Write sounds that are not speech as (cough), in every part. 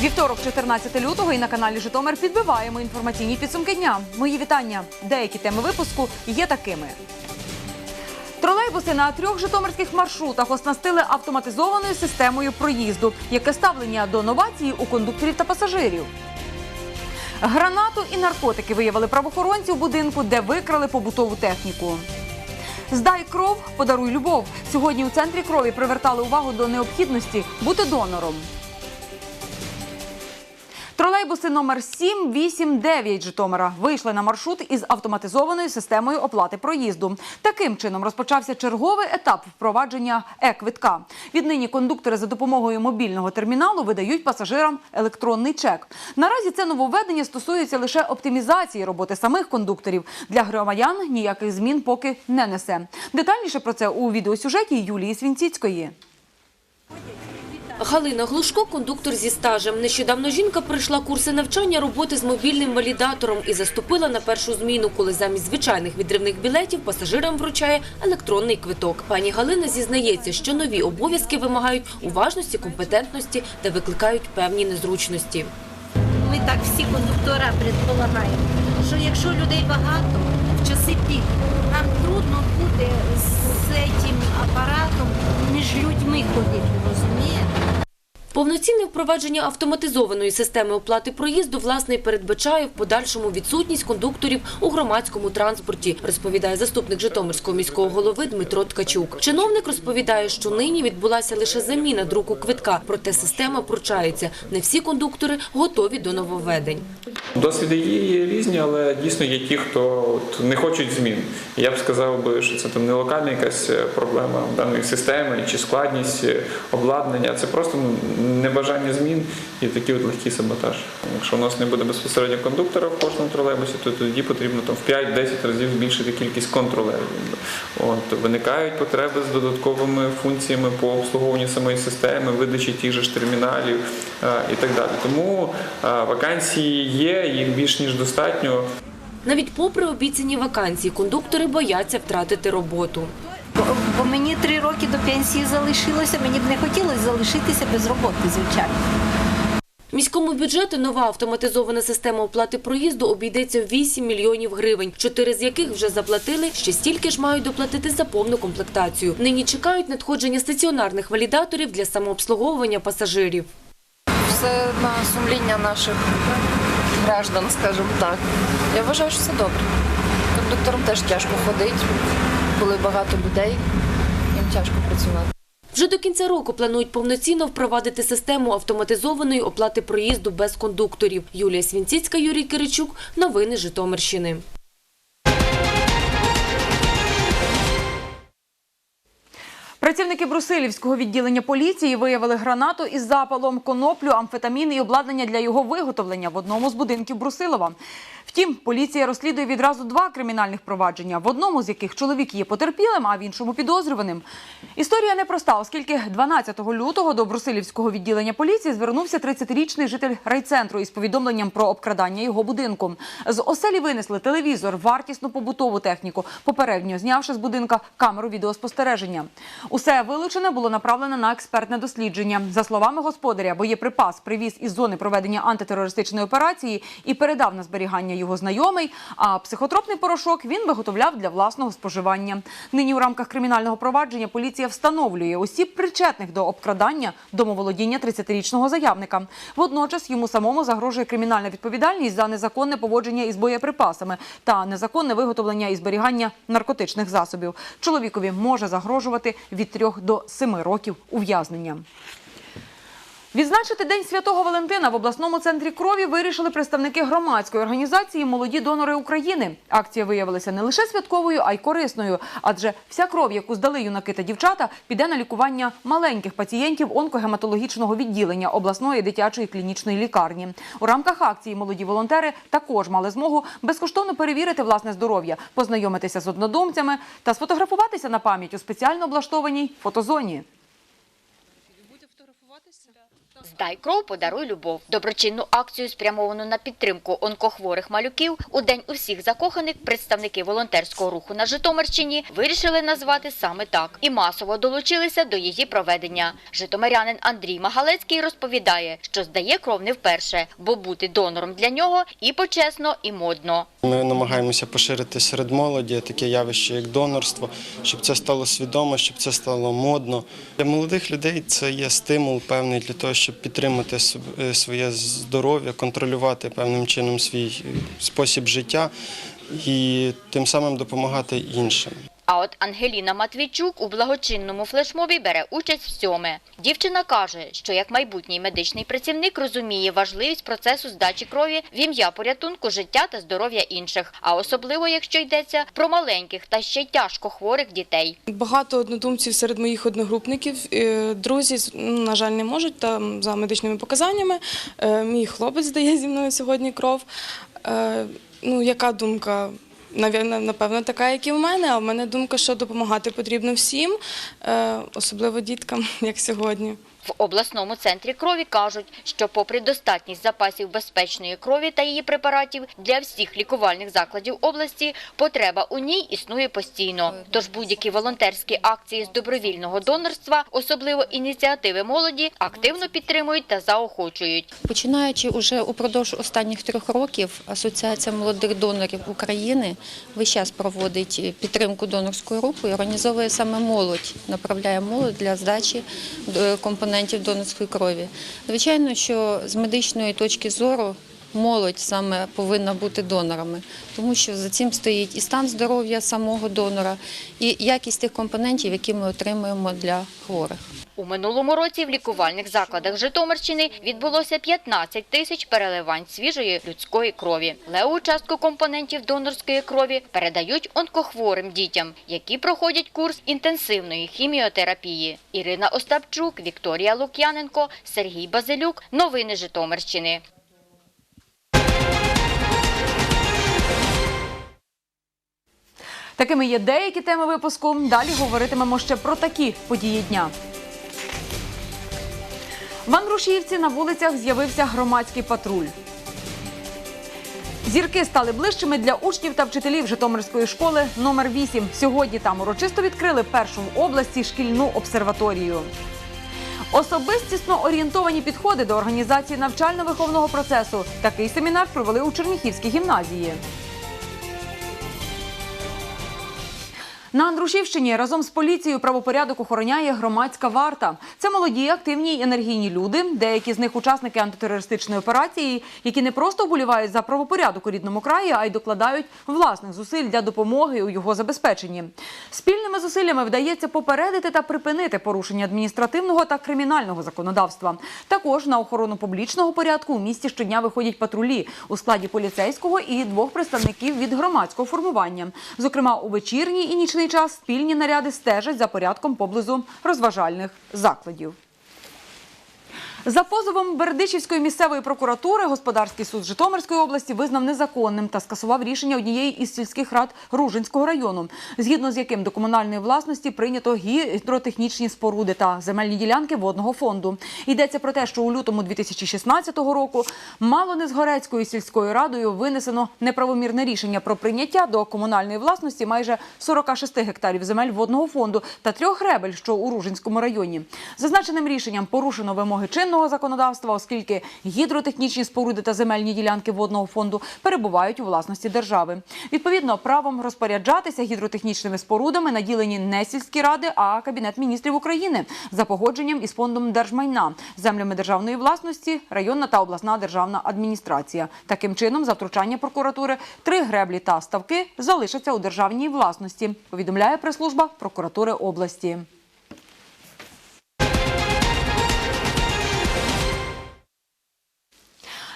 Вівторок, 14 лютого, і на каналі Житомир підбиваємо інформаційні підсумки дня. Мої вітання. Деякі теми випуску є такими. Тролейбуси на трьох житомирських маршрутах оснастили автоматизованою системою проїзду. Яке ставлення до новації у кондукторів та пасажирів? Гранату і наркотики виявили правоохоронці у будинку, де викрали побутову техніку. Здай кров, подаруй любов. Сьогодні у центрі крові привертали увагу до необхідності бути донором. Тролейбуси номер 7, 8, 9 Житомира вийшли на маршрут із автоматизованою системою оплати проїзду. Таким чином розпочався черговий етап впровадження е-квитка. Віднині кондуктори за допомогою мобільного терміналу видають пасажирам електронний чек. Наразі це нововведення стосується лише оптимізації роботи самих кондукторів. Для громадян ніяких змін поки не несе. Детальніше про це у відеосюжеті Юлії Свінціцької. Галина Глушко – кондуктор зі стажем. Нещодавно жінка пройшла курси навчання роботи з мобільним валідатором і заступила на першу зміну, коли замість звичайних відривних білетів пасажирам вручає електронний квиток. Пані Галина зізнається, що нові обов'язки вимагають уважності, компетентності та викликають певні незручності. Ми так всі кондуктора предполагаємо, що якщо людей багато в часи пік, нам трудно буде з цим апаратом між людьми ходити, розумієте? Повноцінне впровадження автоматизованої системи оплати проїзду власне передбачає в подальшому відсутність кондукторів у громадському транспорті, розповідає заступник Житомирського міського голови Дмитро Ткачук. Чиновник розповідає, що нині відбулася лише заміна друку квитка, проте система пручається. Не всі кондуктори готові до нововведень. Досвіди є різні, але дійсно є ті, хто от не хочуть змін. Я б сказав би, що це там не локальна якась е, проблема даної системи чи складність е, обладнання. Це просто ну, небажання змін і такий от легкий саботаж. Якщо у нас не буде безпосередньо кондуктора в кожному тролейбусі, то тоді потрібно там в 5-10 разів збільшити кількість контролерів. От виникають потреби з додатковими функціями по обслуговуванню самої системи, видачі тих же ж терміналів е, і так далі. Тому е, вакансії є, їх більш ніж достатньо. Навіть попри обіцяні вакансії, кондуктори бояться втратити роботу. Бо, мені три роки до пенсії залишилося, мені б не хотілося залишитися без роботи, звичайно. Міському бюджету нова автоматизована система оплати проїзду обійдеться в 8 мільйонів гривень, чотири з яких вже заплатили, ще стільки ж мають доплатити за повну комплектацію. Нині чекають надходження стаціонарних валідаторів для самообслуговування пасажирів. все на сумління наших граждан, скажімо так. Я вважаю, що це добре. Кондукторам теж тяжко ходити, коли багато людей, їм тяжко працювати. Вже до кінця року планують повноцінно впровадити систему автоматизованої оплати проїзду без кондукторів. Юлія Свінціцька, Юрій Киричук. Новини Житомирщини. Працівники Брусилівського відділення поліції виявили гранату із запалом, коноплю, амфетамін і обладнання для його виготовлення в одному з будинків Брусилова. Втім, поліція розслідує відразу два кримінальних провадження, в одному з яких чоловік є потерпілим, а в іншому підозрюваним. Історія непроста, оскільки 12 лютого до Брусилівського відділення поліції звернувся 30-річний житель райцентру із повідомленням про обкрадання його будинку. З оселі винесли телевізор, вартісну побутову техніку, попередньо знявши з будинка камеру відеоспостереження. Усе вилучене було направлено на експертне дослідження. За словами господаря, боєприпас привіз із зони проведення антитерористичної операції і передав на зберігання його знайомий. А психотропний порошок він виготовляв для власного споживання. Нині у рамках кримінального провадження поліція встановлює осіб причетних до обкрадання домоволодіння 30-річного заявника. Водночас йому самому загрожує кримінальна відповідальність за незаконне поводження із боєприпасами та незаконне виготовлення і зберігання наркотичних засобів. Чоловікові може загрожувати 3 до 7 років ув'язнення. Відзначити День Святого Валентина в обласному центрі крові вирішили представники громадської організації Молоді донори України. Акція виявилася не лише святковою, а й корисною, адже вся кров, яку здали юнаки та дівчата, піде на лікування маленьких пацієнтів онкогематологічного відділення обласної дитячої клінічної лікарні. У рамках акції молоді волонтери також мали змогу безкоштовно перевірити власне здоров'я, познайомитися з однодумцями та сфотографуватися на пам'ять у спеціально облаштованій фотозоні. Дай кров, подаруй любов. Доброчинну акцію, спрямовану на підтримку онкохворих малюків, у день усіх закоханих представники волонтерського руху на Житомирщині вирішили назвати саме так і масово долучилися до її проведення. Житомирянин Андрій Магалецький розповідає, що здає кров не вперше, бо бути донором для нього і почесно, і модно. Ми намагаємося поширити серед молоді таке явище, як донорство, щоб це стало свідомо, щоб це стало модно. Для молодих людей це є стимул певний для того, щоб підтримати соб- е, своє здоров'я, контролювати певним чином свій е, спосіб життя і тим самим допомагати іншим. А от Ангеліна Матвійчук у благочинному флешмобі бере участь в сьоме. Дівчина каже, що як майбутній медичний працівник розуміє важливість процесу здачі крові в ім'я порятунку життя та здоров'я інших, а особливо якщо йдеться про маленьких та ще тяжко хворих дітей. Багато однодумців серед моїх одногрупників. Е, Друзі, ну, на жаль, не можуть там за медичними показаннями. Е, Мій хлопець здає зі мною сьогодні кров. Е, Ну, яка думка? Напевно, така, як і в мене. А в мене думка, що допомагати потрібно всім, е, особливо діткам, (laughs) як сьогодні. В обласному центрі крові кажуть, що попри достатність запасів безпечної крові та її препаратів для всіх лікувальних закладів області, потреба у ній існує постійно. Тож будь-які волонтерські акції з добровільного донорства, особливо ініціативи молоді, активно підтримують та заохочують. Починаючи уже упродовж останніх трьох років, Асоціація молодих донорів України весь час проводить підтримку донорської і організовує саме молодь, направляє молодь для здачі е, компонентів донорської крові. Звичайно, що з медичної точки зору молодь саме повинна бути донорами, тому що за цим стоїть і стан здоров'я самого донора, і якість тих компонентів, які ми отримуємо для хворих. У минулому році в лікувальних закладах Житомирщини відбулося 15 тисяч переливань свіжої людської крові. Леву частку компонентів донорської крові передають онкохворим дітям, які проходять курс інтенсивної хіміотерапії. Ірина Остапчук, Вікторія Лук'яненко, Сергій Базилюк. Новини Житомирщини. Такими є деякі теми випуску. Далі говоритимемо ще про такі події дня. В Андрушівці на вулицях з'явився громадський патруль. Зірки стали ближчими для учнів та вчителів Житомирської школи номер 8 Сьогодні там урочисто відкрили першу в області шкільну обсерваторію. Особистісно орієнтовані підходи до організації навчально-виховного процесу. Такий семінар провели у Черніхівській гімназії. На Андрушівщині разом з поліцією правопорядок охороняє громадська варта. Це молоді, активні й енергійні люди. Деякі з них учасники антитерористичної операції, які не просто вболівають за правопорядок у рідному краї, а й докладають власних зусиль для допомоги у його забезпеченні. Спільними зусиллями вдається попередити та припинити порушення адміністративного та кримінального законодавства. Також на охорону публічного порядку у місті щодня виходять патрулі у складі поліцейського і двох представників від громадського формування. Зокрема, у вечірній і нічний час спільні наряди стежать за порядком поблизу розважальних закладів. За позовом Бердичівської місцевої прокуратури господарський суд Житомирської області визнав незаконним та скасував рішення однієї із сільських рад Ружинського району, згідно з яким до комунальної власності прийнято гідротехнічні споруди та земельні ділянки водного фонду. Йдеться про те, що у лютому 2016 року Малонезгорецькою сільською радою винесено неправомірне рішення про прийняття до комунальної власності майже 46 гектарів земель водного фонду та трьох гребель, що у Ружинському районі. Зазначеним рішенням порушено вимоги чинного законодавства, оскільки гідротехнічні споруди та земельні ділянки водного фонду перебувають у власності держави. Відповідно, правом розпоряджатися гідротехнічними спорудами наділені не сільські ради, а Кабінет міністрів України за погодженням із фондом держмайна, землями державної власності, районна та обласна державна адміністрація. Таким чином, за втручання прокуратури, три греблі та ставки залишаться у державній власності. Повідомляє прес-служба прокуратури області.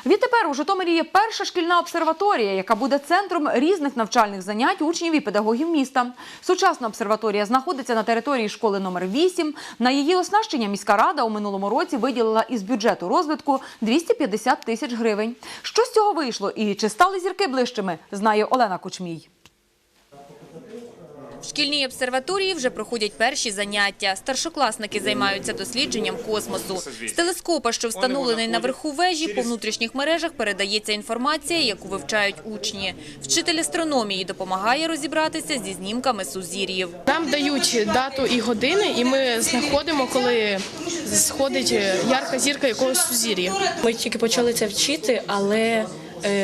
Відтепер у Житомирі є перша шкільна обсерваторія, яка буде центром різних навчальних занять учнів і педагогів міста. Сучасна обсерваторія знаходиться на території школи номер 8. На її оснащення міська рада у минулому році виділила із бюджету розвитку 250 тисяч гривень. Що з цього вийшло і чи стали зірки ближчими, знає Олена Кучмій. В шкільній обсерваторії вже проходять перші заняття. Старшокласники займаються дослідженням космосу. З телескопа, що встановлений на верху вежі, по внутрішніх мережах передається інформація, яку вивчають учні. Вчитель астрономії допомагає розібратися зі знімками сузір'їв. Нам дають дату і години, і ми знаходимо, коли сходить ярка зірка якогось сузір'я. Ми тільки почали це вчити, але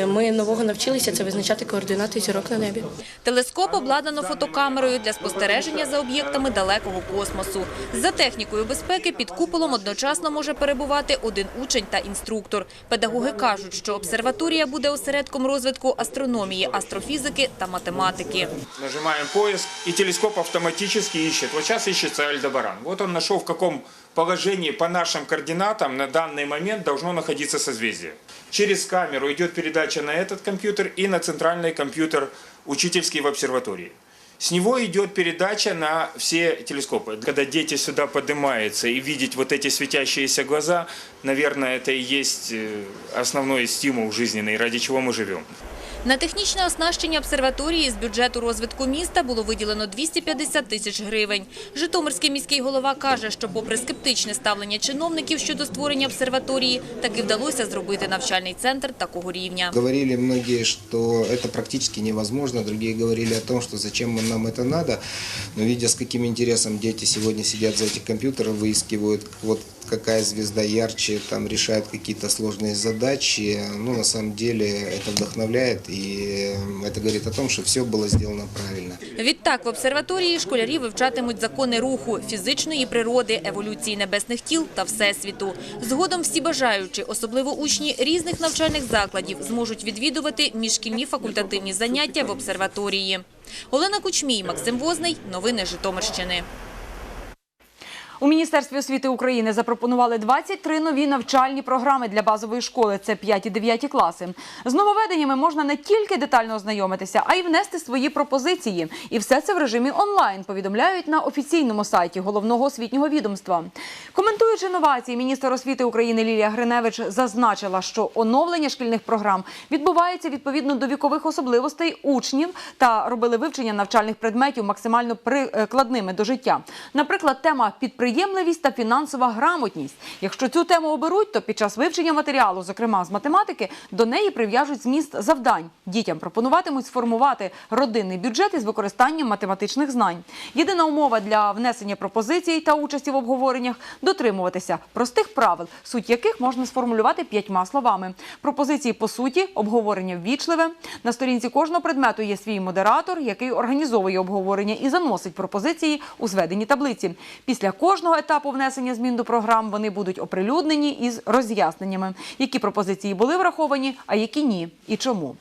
ми нового навчилися це визначати координати зірок на небі. Телескоп обладнано фотокамерою для спостереження за об'єктами далекого космосу. За технікою безпеки під куполом одночасно може перебувати один учень та інструктор. Педагоги кажуть, що обсерваторія буде осередком розвитку астрономії, астрофізики та математики. Нажимаем поиск, и телескоп автоматически ищет. Вот сейчас ищется Альдебаран. Вот он нашел, в каком положении по нашим координатам на данный момент должно находиться созвездие. Через камеру идет передача на этот компьютер и на центральный компьютер учительский в обсерватории. С него идет передача на все телескопы. Когда дети сюда поднимаются и видеть вот эти светящиеся глаза, наверное, это и есть э, основной стимул жизненный, ради чего мы живем. На технічне оснащення обсерваторії з бюджету розвитку міста було виділено 250 тисяч гривень. Житомирський міський голова каже, що попри скептичне ставлення чиновників щодо створення обсерваторії, таки вдалося зробити навчальний центр такого рівня. Говорили многие, что это практически невозможно, другие говорили о том, что зачем нам это надо. Но видя, с каким интересом дети сегодня сидят за этих компьютеров, выискивают, вот какая звезда ярче, там решают какие-то сложные задачи, ну, на самом деле это вдохновляет, и это говорит о том, что все было сделано правильно. Відтак в обсерваторії школярі вивчатимуть закони руху, фізичної природи, еволюції небесних тіл та всесвіту. Згодом всі бажаючі, особливо учні різних навчальних закладів, зможуть відвідувати міжшкільні факультативні заняття в обсерваторії. Олена Кучмій, Максим Возний. Новини Житомирщини. У Міністерстві освіти України запропонували 23 нові навчальні програми для базової школи. Це 5 і 9 класи. З нововведеннями можна не тільки детально ознайомитися, а й внести свої пропозиції. І все це в режимі онлайн. Повідомляють на офіційному сайті головного освітнього відомства. Коментуючи новації, міністр освіти України Лілія Гриневич зазначила, що оновлення шкільних програм відбувається відповідно до вікових особливостей учнів та робили вивчення навчальних предметів максимально прикладними до життя. Наприклад, тема підприємливість та фінансова грамотність. Якщо цю тему оберуть, то під час вивчення матеріалу, зокрема з математики, до неї прив'яжуть зміст завдань. Дітям пропонуватимуть сформувати родинний бюджет із використанням математичних знань. Єдина умова для внесення пропозицій та участі в обговореннях дотримуватися простих правил, суть яких можна сформулювати п'ятьма словами. Пропозиції по суті, обговорення ввічливе. На сторінці кожного предмету є свій модератор, який організовує обговорення і заносить пропозиції у зведені таблиці. Після кожного етапу внесення змін до програм вони будуть оприлюднені із роз'ясненнями, які пропозиції були враховані, а які ні, і чому.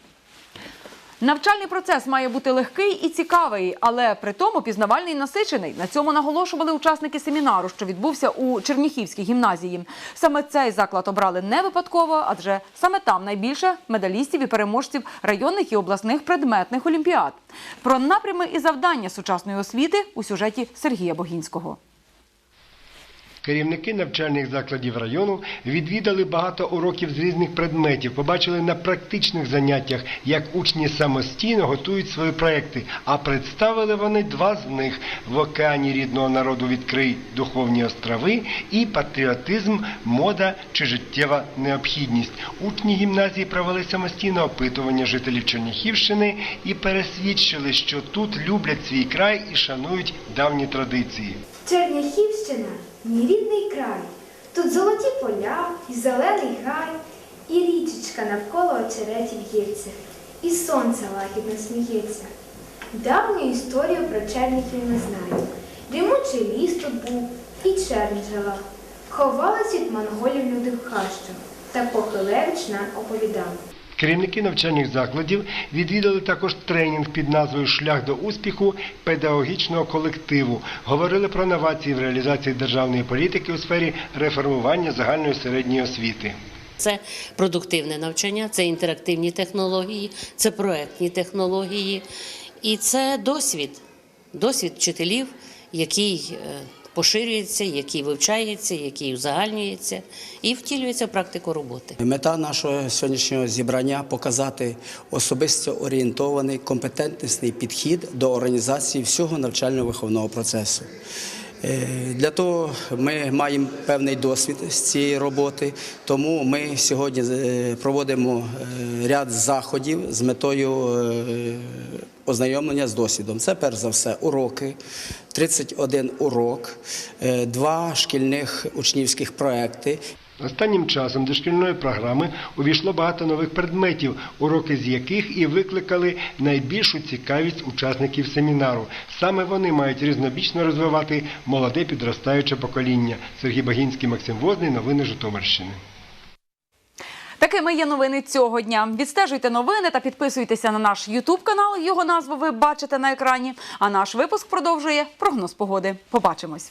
Навчальний процес має бути легкий і цікавий, але при тому пізнавальний і насичений. На цьому наголошували учасники семінару, що відбувся у Черніхівській гімназії. Саме цей заклад обрали не випадково, адже саме там найбільше медалістів і переможців районних і обласних предметних олімпіад. Про напрями і завдання сучасної освіти у сюжеті Сергія Богінського. Керівники навчальних закладів району відвідали багато уроків з різних предметів, побачили на практичних заняттях, як учні самостійно готують свої проекти. А представили вони два з них в океані рідного народу відкрий духовні острови і патріотизм, мода чи життєва необхідність. Учні гімназії провели самостійне опитування жителів Черніхівщини і пересвідчили, що тут люблять свій край і шанують давні традиції. Черняхівщина мій рідний край. Тут золоті поля, і зелений гай, і річечка навколо очеретів гірця, і сонце лагідно сміється. Давню історію про черніхів не знаю. Дрімучий ліс тут був, і чернь жила. Ховалась від монголів люди в хащах, та Похилевич нам оповідав. Керівники навчальних закладів відвідали також тренінг під назвою Шлях до успіху педагогічного колективу. Говорили про новації в реалізації державної політики у сфері реформування загальної середньої освіти. Це продуктивне навчання, це інтерактивні технології, це проектні технології і це досвід, досвід вчителів, який е, поширюється, який вивчається, який узагальнюється і втілюється в практику роботи. Мета нашого сьогоднішнього зібрання показати особисто орієнтований компетентний підхід до організації всього навчально-виховного процесу. Е, Для того ми маємо певний досвід з цієї роботи, тому ми сьогодні е, проводимо е, ряд заходів з метою ознайомлення з досвідом. Це перш за все уроки, 31 урок, два шкільних учнівських проекти. Останнім часом до шкільної програми увійшло багато нових предметів, уроки з яких і викликали найбільшу цікавість учасників семінару. Саме вони мають різнобічно розвивати молоде підростаюче покоління. Сергій Багінський, Максим Возний, новини Житомирщини. Такими є новини цього дня. Відстежуйте новини та підписуйтеся на наш Ютуб канал. Його назву ви бачите на екрані. А наш випуск продовжує прогноз погоди. Побачимось.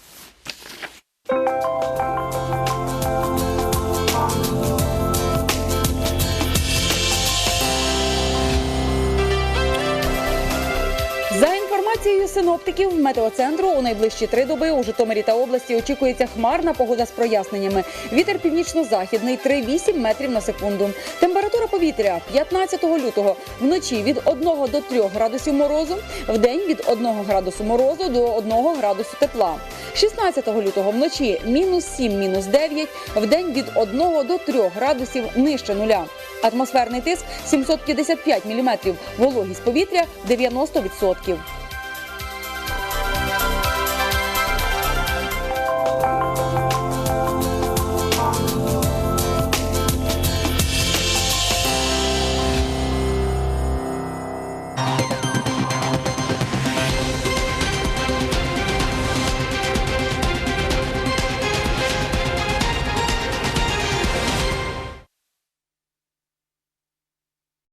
Синоптиків метеоцентру у найближчі три доби у Житомирі та області очікується хмарна погода з проясненнями. Вітер північно-західний 3,8 метрів на секунду. Температура повітря 15 лютого вночі від 1 до 3 градусів морозу, в день від 1 градусу морозу до 1 градусу тепла. 16 лютого вночі мінус 7, мінус 9, в день від 1 до 3 градусів нижче нуля. Атмосферний тиск 755 міліметрів, вологість повітря 90%.